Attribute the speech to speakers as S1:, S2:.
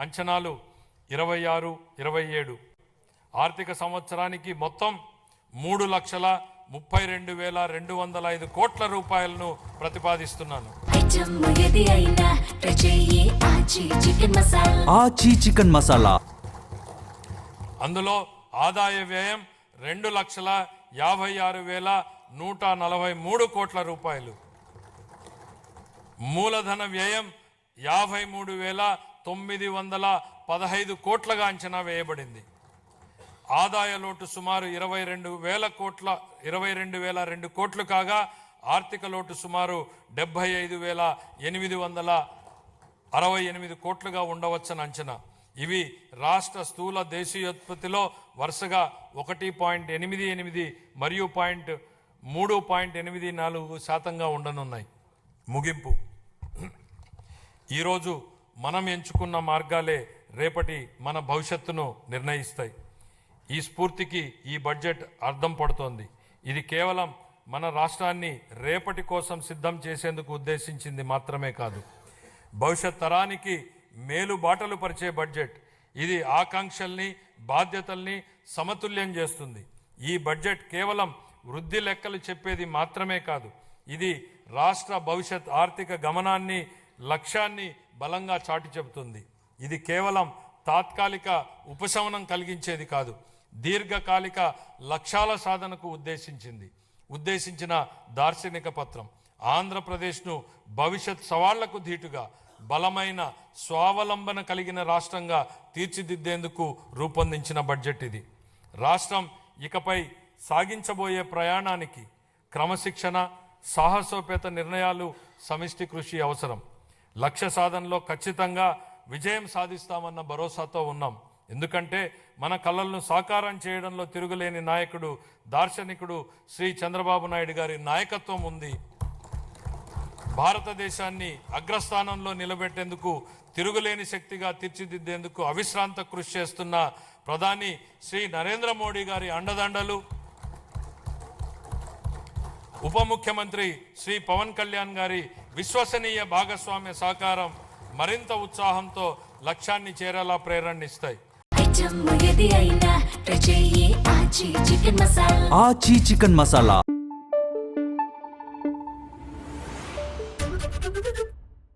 S1: అంచనాలు ఇరవై ఆరు ఇరవై ఏడు. ఆర్థిక సంవత్సరానికి మొత్తం మూడు లక్షల ముప్పై రెండు వేల రెండు వందల ఐదు కోట్ల రూపాయలను ప్రతిపాదిస్తున్నాను.
S2: ఆచీ చికెన్ మసాలా.
S1: అందులో ఆదాయ వ్యయం రెండు లక్షల యాభై ఆరు వేల నూట నలభై మూడు కోట్ల రూపాయలు. మూలధన వ్యయం యాభై మూడు వేల తొమ్మిది వందల పదహైదు కోట్లగా అంచనా వేయబడింది. ఆదాయ లోటు సుమారు ఇరవై రెండు వేల కోట్ల ఇరవై రెండు వేల రెండు కోట్లు కాగా ఆర్థిక లోటు సుమారు డెబ్బై ఐదు వేల ఎనిమిది వందల అరవై ఎనిమిది కోట్లుగా ఉండవచ్చని అంచనా. ఇవి రాష్ట్ర స్థూల దేశీయోత్పత్తిలో వరుసగా ఒకటి పాయింట్ ఎనిమిది ఎనిమిది మరియు పాయింట్ మూడు పాయింట్ ఎనిమిది నాలుగు శాతంగా ఉండనున్నాయి. ముగింపు. ఈరోజు మనం ఎంచుకున్న మార్గాలే రేపటి మన భవిష్యత్తును నిర్ణయిస్తాయి. ఈ స్ఫూర్తికి ఈ బడ్జెట్ అర్థం పడుతోంది. ఇది కేవలం మన రాష్ట్రాన్ని రేపటి కోసం సిద్ధం చేసేందుకు ఉద్దేశించింది మాత్రమే కాదు. భవిష్యత్ తరానికి మేలు బాటలు పరిచే బడ్జెట్. ఇది ఆకాంక్షల్ని బాధ్యతల్ని సమతుల్యం చేస్తుంది. ఈ బడ్జెట్ కేవలం వృద్ధి లెక్కలు చెప్పేది మాత్రమే కాదు. ఇది రాష్ట్ర భవిష్యత్ ఆర్థిక గమనాన్ని లక్ష్యాన్ని బలంగా చాటి చెబుతుంది. ఇది కేవలం తాత్కాలిక ఉపశమనం కలిగించేది కాదు. దీర్ఘకాలిక లక్ష్యాల సాధనకు ఉద్దేశించింది. ఉద్దేశించిన దార్శనిక పత్రం. ఆంధ్రప్రదేశ్ను భవిష్యత్ సవాళ్ళకు ధీటుగా బలమైన స్వావలంబన కలిగిన రాష్ట్రంగా తీర్చిదిద్దేందుకు రూపొందించిన బడ్జెట్ ఇది. రాష్ట్రం ఇకపై సాగించబోయే ప్రయాణానికి క్రమశిక్షణ సాహసోపేత నిర్ణయాలు సమిష్టి కృషి అవసరం. లక్ష్య సాధనలో ఖచ్చితంగా విజయం సాధిస్తామన్న భరోసాతో ఉన్నాం. ఎందుకంటే మన కళలను సాకారం చేయడంలో తిరుగులేని నాయకుడు దార్శనికుడు శ్రీ చంద్రబాబు నాయుడు గారి నాయకత్వం ఉంది. భారతదేశాన్ని అగ్రస్థానంలో నిలబెట్టేందుకు తిరుగులేని శక్తిగా తీర్చిదిద్దేందుకు అవిశ్రాంత కృషి చేస్తున్న ప్రధాని శ్రీ నరేంద్ర మోడీ గారి అండదండలు ఉప ముఖ్యమంత్రి శ్రీ పవన్ కళ్యాణ్ గారి విశ్వసనీయ భాగస్వామ్య సహకారం మరింత ఉత్సాహంతో లక్ష్యాన్ని చేరేలా
S3: ప్రేరణిస్తాయి చికెన్ మసాలా.